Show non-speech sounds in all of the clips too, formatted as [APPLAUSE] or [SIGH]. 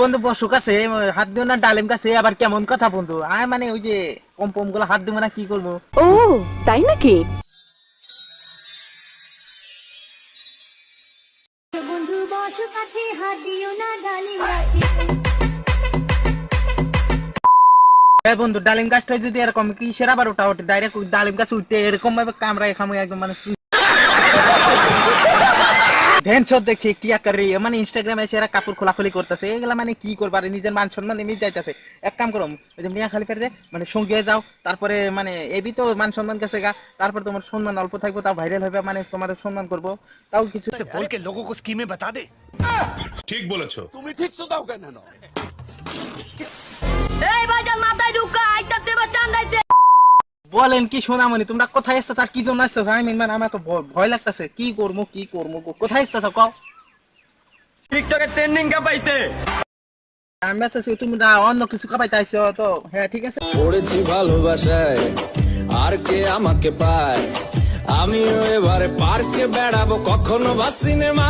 বন্ধু বসু কাছে হাত দিও না ডালিম কাছে আবার কেমন কথা বন্ধু? আয় মানে ওই যে পম পমগুলো হাত দিব না কি করব? ও তাই নাকি? বন্ধু বসো কাছে হাত দিও না ডালিম গাছে। এই বন্ধু ডালিম গাছটা যদি এরকম কিসের আবার ওটা ওঠে? ডাইরেক্ট ডালিম গাছ উঠতে এরকম ভাবে কামড়ায় খামো একদম মানে ভেনচর দেখছি কিয়া কর মানে ইনস্টাগ্রামে এসে এরা কাপড় খোলাখুলি করতেছে। এগুলা মানে কি করবা? নিজের মান সম্মান এমনি যাইতেছে। এক কাম করো ওই যে মিয়া খালি ফেরে মানে সঙ্গী যাও তারপরে মানে এবি তো মান সম্মান কাছে গা তারপর তোমার সম্মান অল্প থাকব তাও ভাইরাল হবে মানে তোমার সম্মান করব তাও কিছু বলকে লোকো কো স্কিমে বাতা দে। ঠিক বলেছ। তুমি ঠিক শুনাও কেন? এই ভাইজান মাথায় ঢুকা আইতাছে বা চান্দাইতে বলেন কি সোনামণি তোমরা কোথায় এসছো তার কি জন্য আসছো আমি মানে আমার তো ভয় লাগতেছে। কি করব কি করব কোথায় এসতেছো কও। টিকটকের ট্রেন্ডিং কা পাইতে আমি আছি তুমি না অন্য কিছু কাপাইতে আইছো তো হ্যাঁ ঠিক আছে। পড়েছি ভালোবাসায় আর কে আমাকে পায়? আমিও এবারে পার্কে বেড়াবো কখনো বা সিনেমা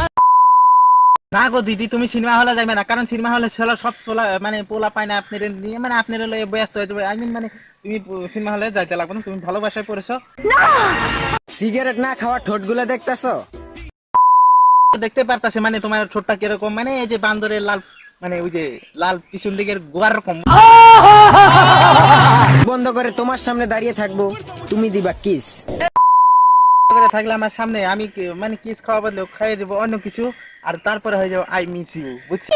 না গো দিদি তুমি সিনেমা হলে যাইবে না কারণ সিনেমা হলে ছেলে সব ছোলা মানে পোলা পায় না আপনার নিয়ে মানে আপনার লয়ে ব্যস্ত হয়ে যাবে। আই মিন মানে তুমি সিনেমা হলে যাইতে লাগবে না তুমি ভালোবাসায় পড়েছো। সিগারেট না খাওয়া ঠোঁটগুলো দেখতেছো? দেখতে পারতাছে মানে তোমার ঠোঁটটা কীরকম মানে এই যে বান্দরের লাল মানে ওই যে লাল পিছন দিকের গোয়ার রকম। বন্ধ করে তোমার সামনে দাঁড়িয়ে থাকব তুমি দিবা কিস। করে থাকলে আমার সামনে আমি মানে কিস খাওয়া বদলে খাইয়ে যাব অন্য কিছু আর তারপরে হয়ে যাব আই মিস ইউ বুঝছি?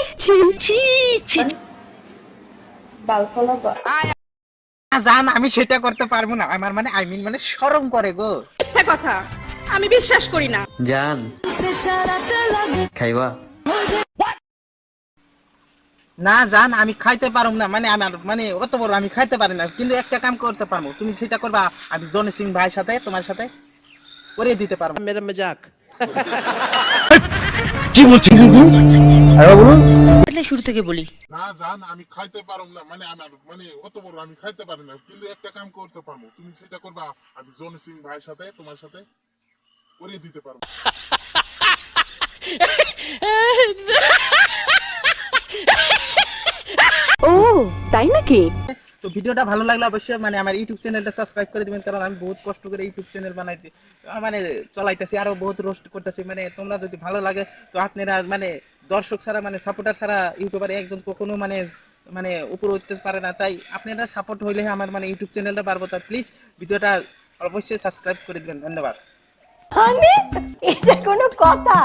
না, জান আমি সেটা করতে পারব না। আমার মানে আই মিন মানে শরম করে গো। কথা আমি বিশ্বাস করি না। জান। খাইবা? না জান আমি খাইতে পারব না। মানে আমার মানে অত বড় আমি খাইতে পারি না। কিন্তু একটা কাম করতে পারব। তুমি সেটা করবা। আমি জনি সিং ভাইয়ের সাথে তোমার সাথে। করে দিতে পারব। শুরু থেকে বলি। না জান আমি খাইতে পারম না। মানে আমার মানে অত বড় আমি খাইতে পারি না। কিন্তু একটা কাম করতে পারব। তুমি সেটা করবা আমি জন সিং ভাইয়ের সাথে তোমার সাথে করে দিতে পারব। [LAUGHS] ও তাই নাকি? তো ভিডিওটা ভালো লাগলে অবশ্যই মানে আমার ইউটিউব চ্যানেলটা সাবস্ক্রাইব করে দিবেন, কারণ আমি বহুত কষ্ট করে ইউটিউব চ্যানেল বানাইতে মানে চলাইতেছি, আরও বহুত রোস্ট করতেছি। মানে তোমরা যদি ভালো লাগে, তো আপনারা মানে দর্শক ছাড়া মানে সাপোর্টার ছাড়া ইউটিউবার একজন কখনো মানে মানে উপরে উঠতে পারে না। তাই আপনারা সাপোর্ট হইলে আমার মানে ইউটিউব চ্যানেলটা পারব তাই প্লিজ ভিডিওটা অবশ্যই সাবস্ক্রাইব করে দিবেন। ধন্যবাদ। এটা কোনো কথা।